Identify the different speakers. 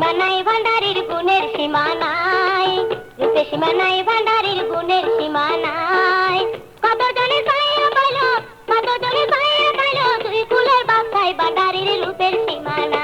Speaker 1: সীমা ভান্ডারির গুণের সীমা নাই রূপে সীমা নাই ভান্ডারির গুণের সীমা নাই কত জনে পাইয়া পাইল কত জনে পাইয়া পাইল দুই ফুলের ভান্ডারির রূপের সীমা নাই